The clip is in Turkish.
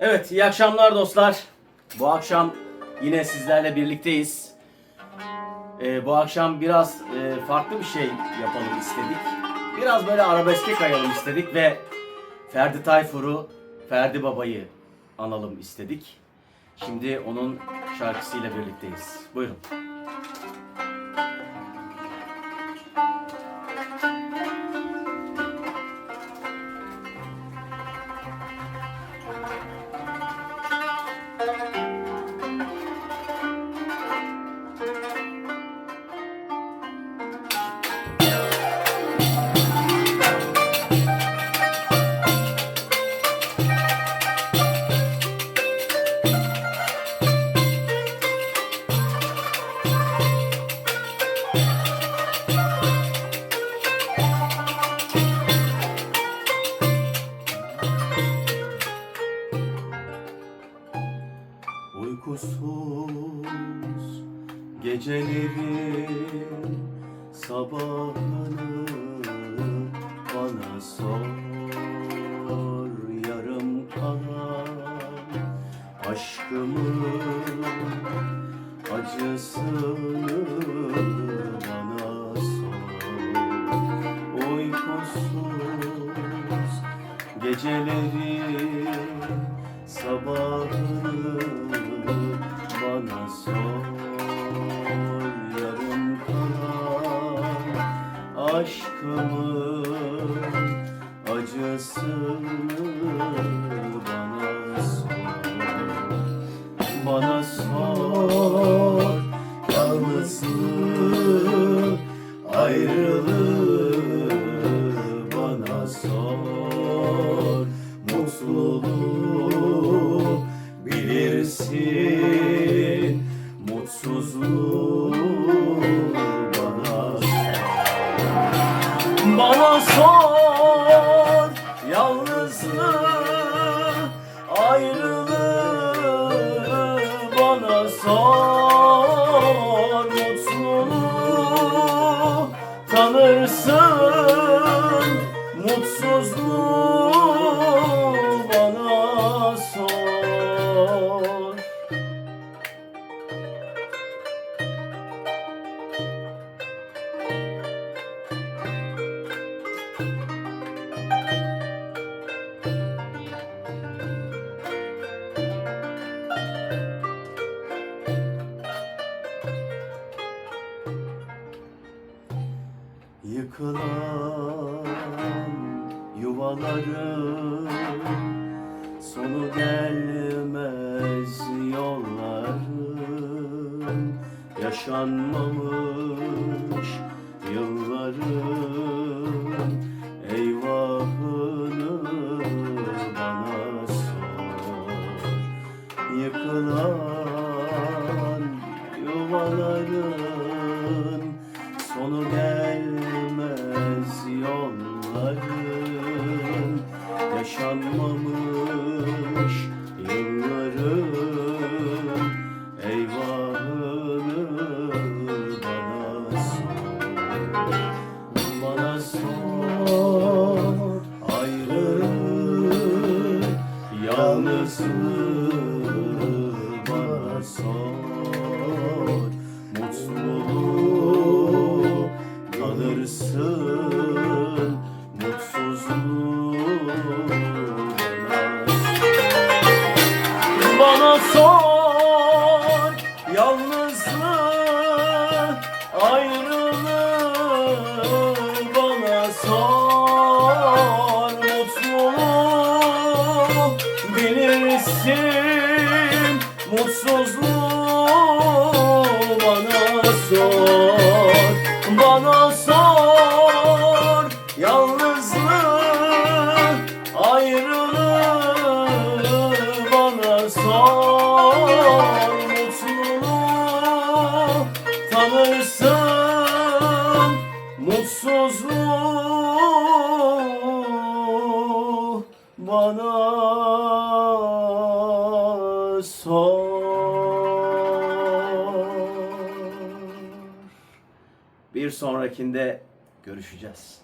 Evet, iyi akşamlar dostlar. Bu akşam yine sizlerle birlikteyiz. Ee, bu akşam biraz e, farklı bir şey yapalım istedik. Biraz böyle arabeske kayalım istedik ve Ferdi Tayfur'u, Ferdi Baba'yı analım istedik. Şimdi onun şarkısıyla birlikteyiz. Buyurun. Gecelerin sabahını bana sor yarım kalan aşkımın acısını bana sor. Uykusuz gecelerin acısını bana sor bana sor yalnızlığı ayrılığı bana sor mutluluğu bilirsin mutsuzluğu bana. Bana sor bana yuvaların sonu gelmez yolların yaşanmamış yılların eyvahını bana sor. Yıkılan yalnızlığı bana sor mutluluğu mutsuzluğu bana sor yalnızlığı ayrılığı bana sor sor bana sor. Yalnızlığı ayrılığı bana sor. Mutluluğu tanırsın. Mutsuzluğu bana sor. Bir sonrakinde görüşeceğiz.